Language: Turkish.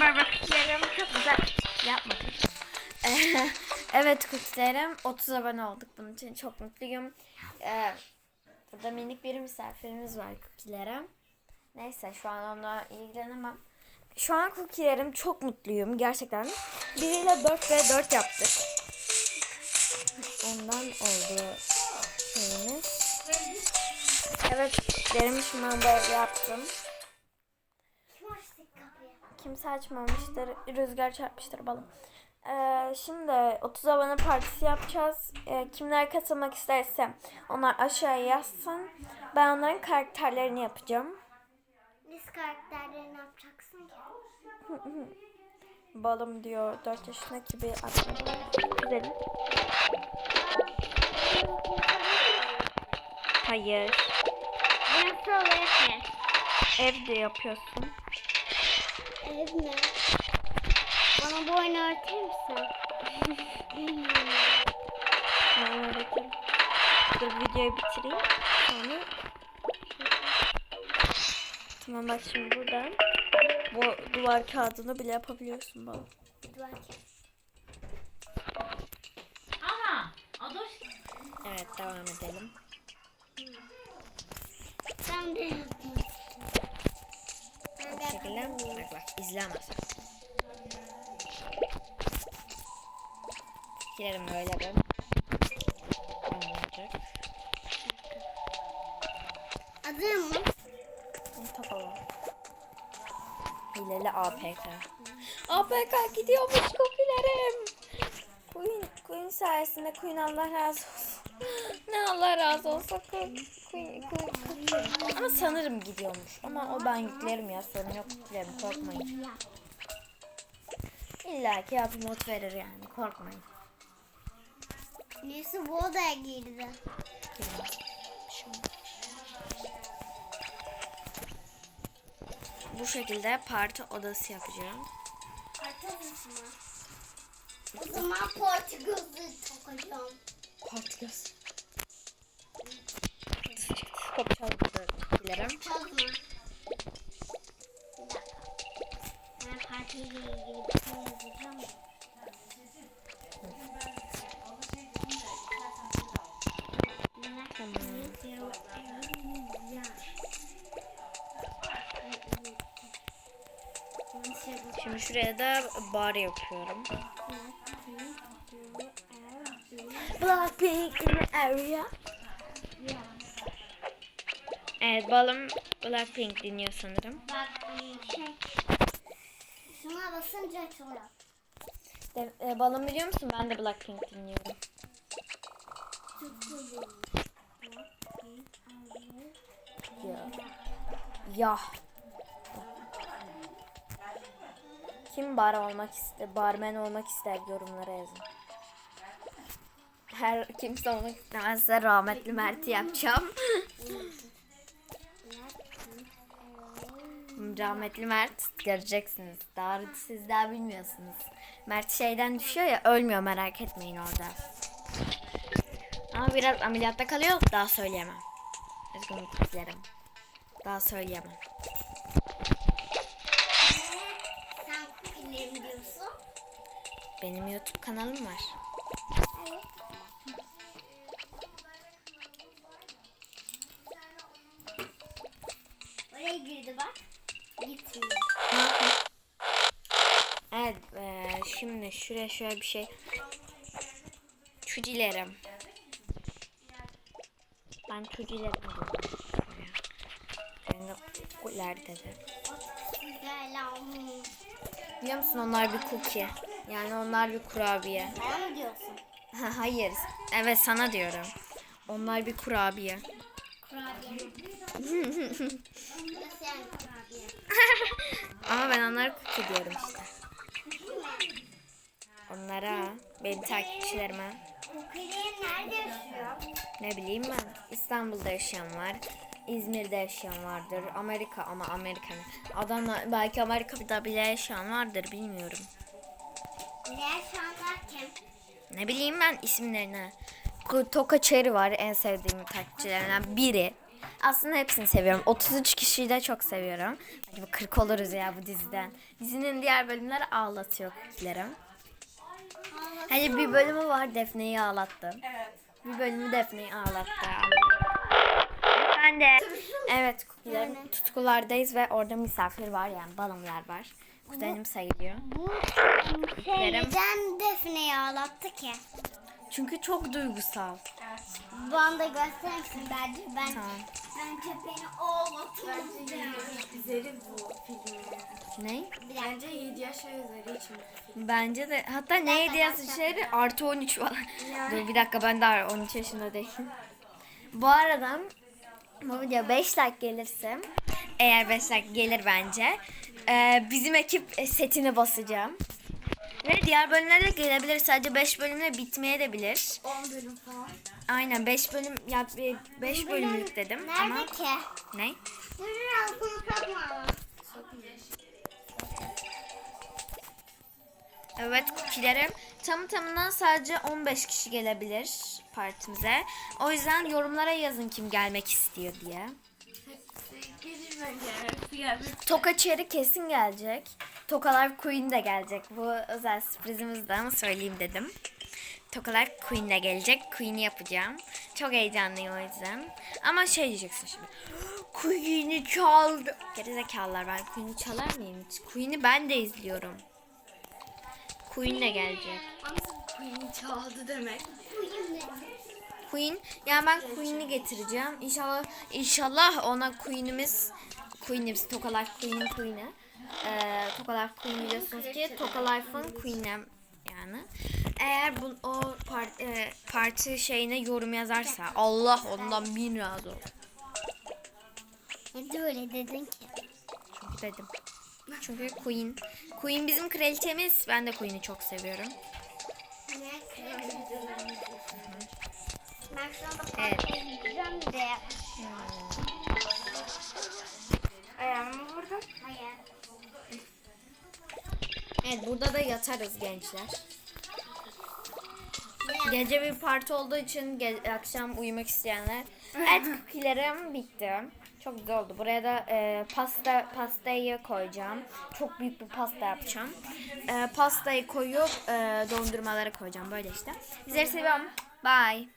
Merhaba bakıyorum. Çok güzel. Yapmadım. evet kukilerim 30 abone olduk. Bunun için çok mutluyum. Ee, burada minik bir misafirimiz var kukilere. Neyse şu an onunla ilgilenemem. Şu an kukilerim çok mutluyum gerçekten. Biriyle 4 ve 4 yaptık. Ondan oldu şeyimiz. Evet kukilerim şu an böyle yaptım. Kimse açmamıştır. Rüzgar çarpmıştır balım. Ee, şimdi 30 abone partisi yapacağız. Ee, kimler katılmak isterse onlar aşağıya yazsın. Ben onların karakterlerini yapacağım. Biz karakterleri ne yapacaksın ki? Balım diyor 4 yaşındaki bir arkadaşım. Güzelim. Hayır. Nasıl ki? Evde yapıyorsun. Ev mi? Bana bu oyunu öğretir misin? Ben öğreteyim. Dur videoyu bitireyim. Sonra Tamam bak şimdi buradan bu duvar kağıdını bile yapabiliyorsun bana. Ama Adoş Evet devam edelim. Ben de yapayım. Ben Bu de şekilde izlemezsen. Fikirlerim böyle bir. Olacak. Hazır mı? Tapalım. Hileli APK. APK gidiyormuş kokilerim. Queen, Queen sayesinde Queen Allah razı olsun. Ne Allah razı olsun. Ama sanırım gidiyormuş. Ama o ben yüklerim ya sorun yok yüklerim korkmayın. İlla ki yapı mod verir yani korkmayın. Neyse bu odaya girdi. Bu şekilde parti odası yapacağım. Arkadaşım mı? O zaman Portekizli takacağım. Parti göz. Kapı çaldı dilerim. Çalma. Bir dakika. Ben partiyle ilgili bir şey yazacağım. Şimdi şuraya da bar yapıyorum. Blackpink in the area. Evet balım Blackpink dinliyor sanırım. Bir şey. Şuna basınca açılıyor. De, e, balım biliyor musun? Ben de Blackpink dinliyorum. Ya. Ya. Kim bar olmak ister, barmen olmak ister yorumlara yazın. Her kimse olmak istemezse rahmetli Mert'i yapacağım. rahmetli Mert göreceksiniz. Daha siz daha bilmiyorsunuz. Mert şeyden düşüyor ya ölmüyor merak etmeyin orada. Ama biraz ameliyatta kalıyor daha söyleyemem. Üzgünüm kızlarım. Daha söyleyemem. Benim YouTube kanalım var. Evet. Oraya girdi bak. Gitmiyor. Evet eee, şimdi şuraya şöyle bir şey. Çucilerim. Ben çucilerim diyorum. De kukuler dedi. Biliyor musun onlar bir cookie. Yani onlar bir kurabiye. Bana mı diyorsun? Ha, hayır. Evet sana diyorum. Onlar bir kurabiye. Kurabiye. Ama ben onlara cookie diyorum işte. Onlara, benim takipçilerime. Ne bileyim ben. İstanbul'da yaşayan var. İzmir'de yaşayan vardır. Amerika ama Amerika'nın. Adana belki Amerika'da bile yaşayan vardır bilmiyorum. Ne bileyim ben isimlerini. Ku- Toka Cherry var en sevdiğim takipçilerinden biri. Aslında hepsini seviyorum. 33 kişiyi de çok seviyorum. Hadi bu 40 oluruz ya bu diziden. Dizinin diğer bölümleri ağlatıyor kukilerim. Hani bir bölümü var Defne'yi ağlattı. Evet. Bir bölümü Defne'yi ağlattı. Ben de. Evet kukilerim tutkulardayız ve orada misafir var yani balonlar var. Kuzenim sayılıyor. Bu şey neden Defne'yi ağlattı ki? Çünkü çok duygusal. Bana da bence? Ben, Tamam. Bence beni ağlatır. Üzeri bu filmin. Ne? Bence 7 yaş üzeri için bir film. Bence de hatta neydi yazı şeydi artı 13 falan. Dur bir dakika ben daha 13 yaşında değilim. Bu arada bu video 5 like gelirse eğer 5 like gelir bence e, bizim ekip setini basacağım. Ve diğer bölümlere de gelebilir. Sadece 5 bölümle bitmeye de bilir. 10 bölüm falan. Aynen 5 bölüm ya 5 bölümlük dedim Nerede ama ki? ne? Dur altını kapma. Evet kukilerim. Tam tamına sadece 15 kişi gelebilir partimize. O yüzden yorumlara yazın kim gelmek istiyor diye. Toka Cherry kesin gelecek. Tokalar Queen de gelecek. Bu özel sürprizimiz de ama söyleyeyim dedim. Tokalar Queen de gelecek. Queen'i yapacağım. Çok heyecanlıyım o yüzden. Ama şey diyeceksin şimdi. Queen'i çaldı. Gerizekalılar ben Queen'i çalar mıyım hiç? Queen'i ben de izliyorum. Queen de gelecek. Queen çaldı demek. Queen. Yani ben Queen'i getireceğim. İnşallah inşallah ona Queen'imiz Queen'imiz Toka Life Queen'in Queen'i. Ee, Toka Life Queen biliyorsunuz ki Toka Life'ın yani. Eğer bu o part, e, parti şeyine yorum yazarsa Allah ondan bin razı olsun Neden öyle dedin ki? dedim. Çünkü Queen. Queen bizim kraliçemiz. Ben de Queen'i çok seviyorum. Evet. Evet burada da yatarız gençler. Gece bir parti olduğu için akşam uyumak isteyenler. Evet cookie'lerim bitti. Çok güzel oldu. Buraya da e, pasta pastayı koyacağım. Çok büyük bir pasta yapacağım. E, pastayı koyup e, dondurmaları koyacağım. Böyle işte. Sizleri seviyorum. Bye.